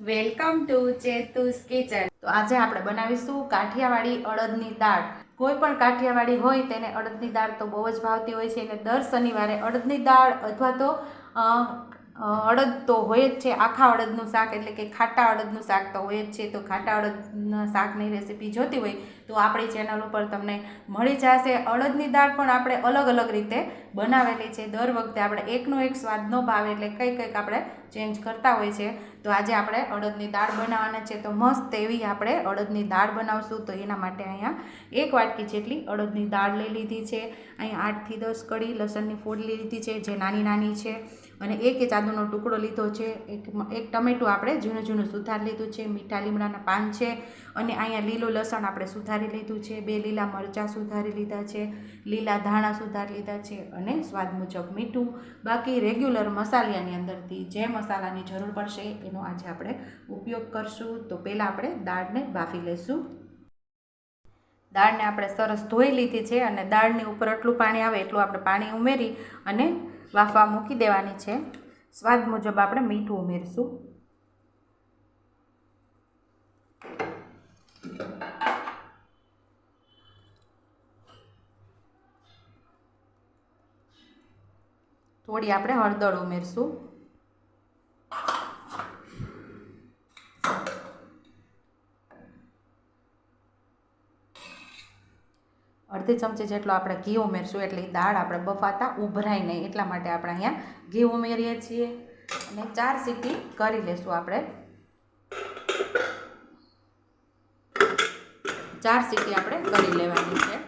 Welcome to ચેતુસ kitchen. તો આજે આપણે બનાવીશું કાઠિયાવાડી અડદની દાળ. કોઈ પણ કાઠિયાવાડી હોય તેને અડદની દાળ તો બહુ જ ભાવતી હોય છે. અને દર શનિવારે અડદની દાળ અથવા તો અડદ તો હોય જ છે. આખા અડદનું શાક એટલે કે ખાટા અડદનું શાક તો હોય જ છે. તો ખાટા અડદના શાકની રેસીપી જોતી હોય તો આપણી ચેનલ ઉપર તમને મળી જશે. અડદની દાળ પણ આપણે અલગ અલગ રીતે બનાવેલી છે. દર વખતે આપણે એકનો એક સ્વાદ ન ભાવે એટલે કંઈક કંઈક આપણે ચેન્જ કરતા હોય છે. તો આજે આપણે અડદની દાળ બનાવવાના છે. તો મસ્ત એવી આપણે અડદની દાળ બનાવશું. તો એના માટે અહીંયા એક વાટકી જેટલી અડદની દાળ લઈ લીધી છે. અહીં આઠથી દસ કડી લસણની ફોડલી લીધી છે. જે નાની નાની છે. અને એક એ આદુનો ટુકડો લીધો છે, એક એક ટમેટું આપણે ઝીણું ઝીણું સુધાર લીધું છે, મીઠા લીમડાના પાન છે, અને અહીંયા લીલું લસણ આપણે સુધારી લીધું છે, બે લીલા મરચાં સુધારી લીધા છે, લીલા ધાણા સુધારી લીધા છે, અને સ્વાદ મુજબ મીઠું. બાકી રેગ્યુલર મસાલાની અંદરથી જે મસાલાની જરૂર પડશે એનો આજે આપણે ઉપયોગ કરશું. તો પહેલાં આપણે દાળને બાફી લઈશું. દાળને આપણે સરસ ધોઈ લીધી છે અને દાળની ઉપર એટલું પાણી આવે એટલું આપણે પાણી ઉમેરી અને બાફવા મૂકી દેવાની છે. સ્વાદ મુજબ આપણે મીઠું ઉમેરીશું. થોડી આપણે હળદર ઉમેરશું. અડધી ચમચી જેટલો આપણે ઘી ઉમેરશું એટલે એ દાળ આપણે બફાતા ઉભરાય નહીં. એટલા માટે આપણે અહીંયા ઘી ઉમેરીએ છીએ અને ચાર સીટી કરી લેશું આપણે. ચાર સીટી આપણે કરી લેવાની છે.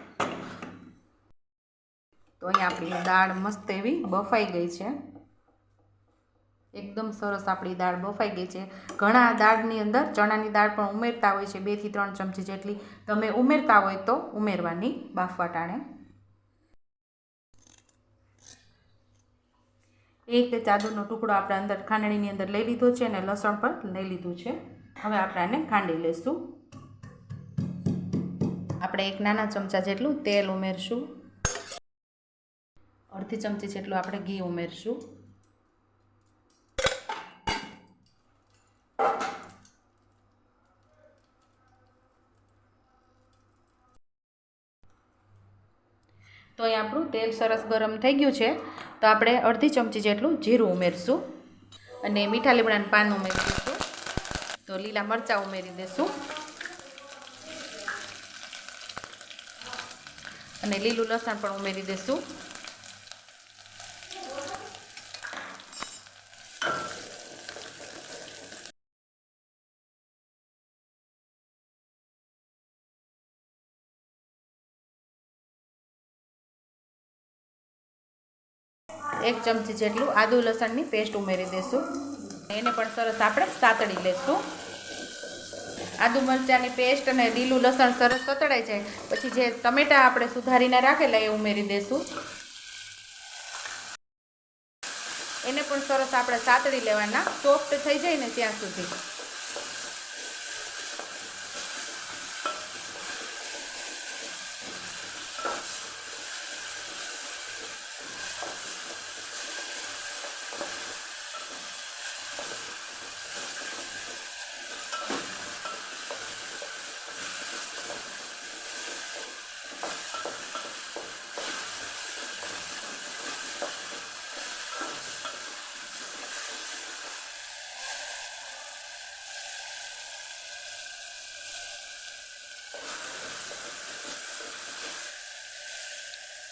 તો અહીંયા આપણી દાળ મસ્ત એવી બફાઈ ગઈ છે. એકદમ સરસ આપણી દાળ બફાઈ ગઈ છે. ઘણા દાળની અંદર ચણાની દાળ પણ ઉમેરતા હોય છે, બેથી ત્રણ ચમચી જેટલી. તમે ઉમેરતા હોય તો ઉમેરવાની બાફવા ટાણે એક ચાદરનો ટુકડો આપણે અંદર ખાંડણીની અંદર લઈ લીધો છે અને લસણ પણ લઈ લીધું છે. હવે આપણે આને ખાંડી લઈશું. આપણે એક નાના ચમચા જેટલું તેલ ઉમેરશું. અડધી ચમચી જેટલું આપણે ઘી ઉમેરશું. તો અહીં આપણું તેલ સરસ ગરમ થઈ ગયું છે. તો આપણે અડધી ચમચી જેટલું જીરું ઉમેરશું. અને મીઠા લીમડાનું પાન ઉમેરીશું. તો લીલા મરચાં ઉમેરી દઈશું અને લીલું લસણ પણ ઉમેરી દઈશું એક ચમચી જેટલું આદુ લસણની પેસ્ટ ઉમેરી દઈશું. એને પણ સરસ આપણે સાતળી લઈશું આદુ મરચાંની પેસ્ટ અને લીલું લસણ સરસ સતળાઈ જાય. પછી જે ટમેટાં આપણે સુધારીને રાખેલા એ ઉમેરી દઈશું. એને પણ સરસ આપણે સાતળી લેવાના. સોફ્ટ થઈ જાય ને ત્યાં સુધી.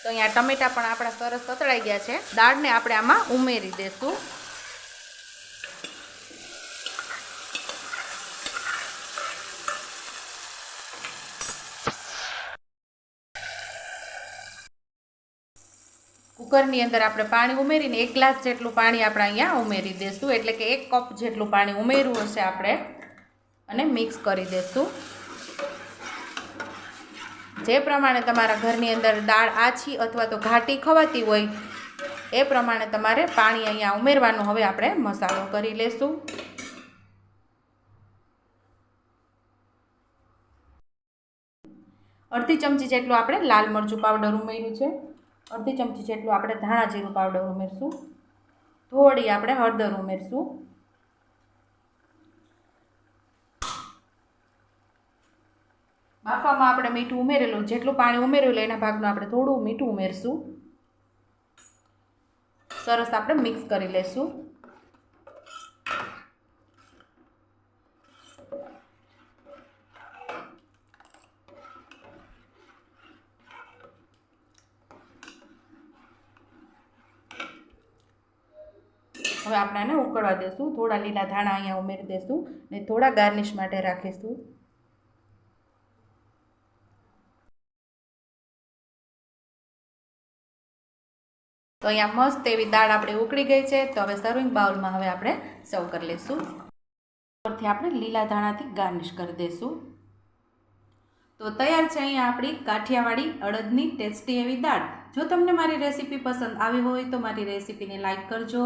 તો અહીંયા ટમેટા પણ આપણા સરસ સતળાઈ ગયા છે. દાળને આપણે આમાં ઉમેરી દઈશું કુકરની અંદર આપણે પાણી ઉમેરીને એક ગ્લાસ જેટલું પાણી આપણે અહીંયા ઉમેરી દઈશું એટલે કે એક કપ જેટલું પાણી ઉમેરવું હશે આપણે. અને મિક્સ કરી દઈશું જે પ્રમાણે તમારા ઘરની અંદર દાળ આછી અથવા તો ઘાટી ખવાતી હોય, એ પ્રમાણે તમારે પાણી અહીંયા ઉમેરવાનું. હવે આપણે મસાલો કરી લેશું. અડધી ચમચી જેટલું આપણે લાલ મરચું પાવડર ઉમેર્યું છે. અડધી ચમચી જેટલું આપણે ધાણા જીરું પાવડર ઉમેરશું. થોડી આપણે હળદર ઉમેરશું. બાફવામાં આપણે મીઠું ઉમેરેલું જેટલું પાણી ઉમેરેલું એના ભાગનું આપણે થોડું મીઠું ઉમેરશું. સરસ આપણે મિક્સ કરી લેશું. હવે આપણે એને ઉકળવા દેશું. થોડા લીલા ધાણા અહીંયા ઉમેરી દેશું ને થોડા ગાર્નિશ માટે રાખીશું. તો અહીંયા મસ્ત એવી દાળ આપણે ઉકળી ગઈ છે. તો હવે સર્વિંગ બાઉલમાં હવે આપણે સર્વ કરી લઈશું. ઉપરથી આપણે લીલા ધાણાથી ગાર્નિશ કરી દઈશું. તો તૈયાર છે અહીંયા આપણી કાઠિયાવાડી અડદની ટેસ્ટી એવી દાળ. જો તમને મારી રેસીપી પસંદ આવી હોય તો મારી રેસીપીને લાઇક કરજો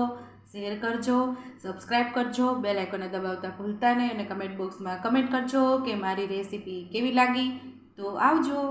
શેર કરજો સબસ્ક્રાઈબ કરજો બેલ આઇકોને દબાવતા ભૂલતા નહીં અને કમેન્ટ બોક્સમાં કમેન્ટ કરજો કે મારી રેસીપી કેવી લાગી. તો આવજો.